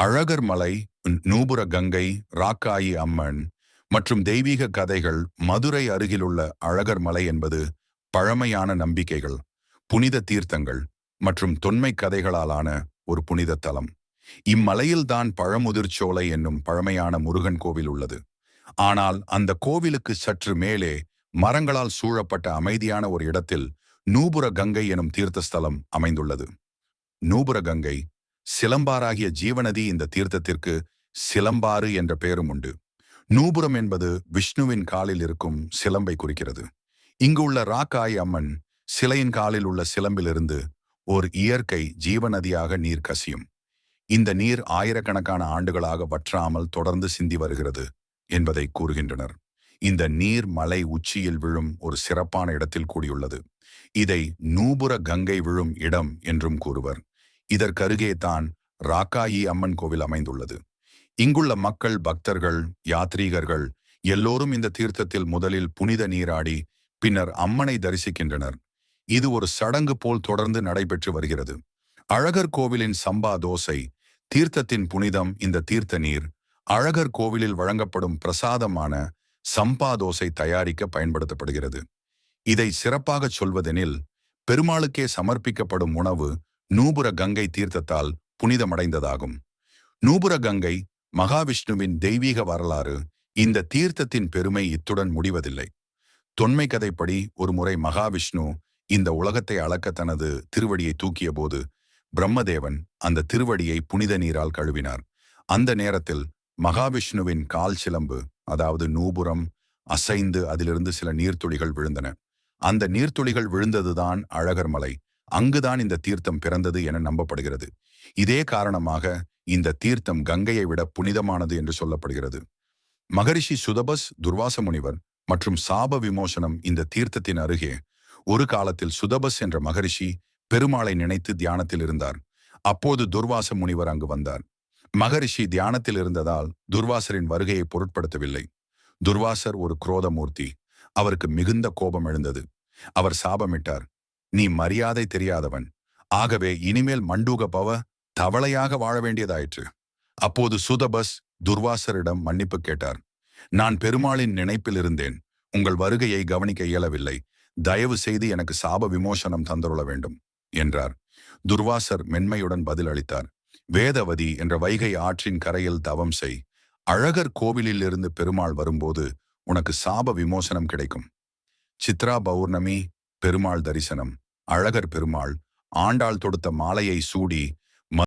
அழகர் மலை நூபுர கங்கை ராக்காயி அம்மன் மற்றும் தெய்வீக கதைகள் மதுரை அருகிலுள்ள அழகர் மலை என்பது பழமையான நம்பிக்கைகள் புனித தீர்த்தங்கள் மற்றும் தொன்மை கதைகளாலான ஒரு புனித தலம். இம்மலையில்தான் பழமுதிர்ச்சோலை என்னும் பழமையான முருகன் கோவில் உள்ளது. ஆனால் அந்த கோவிலுக்கு சற்று மேலே மரங்களால் சூழப்பட்ட அமைதியான ஒரு இடத்தில் நூபுர கங்கை எனும் தீர்த்தஸ்தலம் அமைந்துள்ளது. நூபுர கங்கை சிலம்பாராகிய ஜீவநதி இந்த தீர்த்தத்திற்கு சிலம்பாறு என்ற பெயரும் உண்டு. நூபுரம் என்பது விஷ்ணுவின் காலில் இருக்கும் சிலம்பை குறிக்கிறது. இங்கு உள்ள ராக்காய் அம்மன் சிலையின் காலில் உள்ள சிலம்பிலிருந்து ஓர் இயற்கை ஜீவநதியாக நீர் கசியும். இந்த நீர் ஆயிரக்கணக்கான ஆண்டுகளாக வற்றாமல் தொடர்ந்து சிந்தி வருகிறது என்பதை கூறுகின்றனர். இந்த நீர் மலை உச்சியில் விழும் ஒரு சிறப்பான இடத்தில் கூடியுள்ளது. இதை நூபுர கங்கை விழும் இடம் என்றும் கூறுவர். இதற்கருகே தான் ராக்காயி அம்மன் கோவில் அமைந்துள்ளது. இங்குள்ள மக்கள் பக்தர்கள் யாத்ரீகர்கள் எல்லோரும் இந்த தீர்த்தத்தில் முதலில் புனித நீராடி பின்னர் அம்மனை தரிசிக்கின்றனர். இது ஒரு சடங்கு போல் தொடர்ந்து நடைபெற்று வருகிறது. அழகர் கோவிலின் சம்பா தோசை தீர்த்தத்தின் புனிதம் இந்த தீர்த்த நீர் அழகர் கோவிலில் வழங்கப்படும் பிரசாதமான சம்பா தோசை தயாரிக்க பயன்படுத்தப்படுகிறது. இதை சிறப்பாக சொல்வதெனில் பெருமாளுக்கே சமர்ப்பிக்கப்படும் உணவு நூபுர கங்கை தீர்த்தத்தால் புனிதமடைந்ததாகும். நூபுர கங்கை மகாவிஷ்ணுவின் தெய்வீக வரலாறு இந்த தீர்த்தத்தின் பெருமை இத்துடன் முடிவதில்லை. தொன்மை கதைப்படி ஒருமுறை மகாவிஷ்ணு இந்த உலகத்தை அளக்க தனது திருவடியை தூக்கிய போது பிரம்மதேவன் அந்த திருவடியை புனித நீரால் கழுவினார். அந்த நேரத்தில் மகாவிஷ்ணுவின் கால் சிலம்பு அதாவது நூபுரம் அசைந்து அதிலிருந்து சில நீர்த்துளிகள் விழுந்தன. அந்த நீர்த்துளிகள் விழுந்ததுதான் அழகர் மலை அங்குதான் இந்த தீர்த்தம் பிறந்தது என நம்பப்படுகிறது. இதே காரணமாக இந்த தீர்த்தம் கங்கையை விட புனிதமானது என்று சொல்லப்படுகிறது. மகரிஷி சுதபஸ் துர்வாச முனிவர் மற்றும் சாப விமோசனம் இந்த தீர்த்தத்தின் அருகே ஒரு காலத்தில் சுதபஸ் என்ற மகரிஷி பெருமாளை நினைத்து தியானத்தில் இருந்தார். அப்போது துர்வாச முனிவர் அங்கு வந்தார். மகரிஷி தியானத்தில் இருந்ததால் துர்வாசரின் வருகையை பொருட்படுத்தவில்லை. துர்வாசர் ஒரு குரோதமூர்த்தி. அவருக்கு மிகுந்த கோபம் எழுந்தது. அவர் சாபமிட்டார். நீ மரியாதை தெரியாதவன். ஆகவே இனிமேல் மண்டூக பவ தவளையாக வாழ வேண்டியதாயிற்று. அப்போது சுதபஸ் துர்வாசரிடம் மன்னிப்பு கேட்டார். நான் பெருமாளின் நினைப்பில் இருந்தேன். உங்கள் வருகையை கவனிக்க இயலவில்லை. தயவு செய்து எனக்கு சாப விமோசனம் தந்துள்ள வேண்டும் என்றார். துர்வாசர் மென்மையுடன் பதில் அளித்தார் வேதவதி என்ற வைகை ஆற்றின் கரையில் தவம் செய். அழகர் கோவிலில் இருந்து பெருமாள் வரும்போது உனக்கு சாப விமோசனம் கிடைக்கும். சித்ரா பௌர்ணமி பெருமாள் தரிசனம். அழகர் பெருமாள் ஆண்டாள் தொடுத்த மாலையை சூடி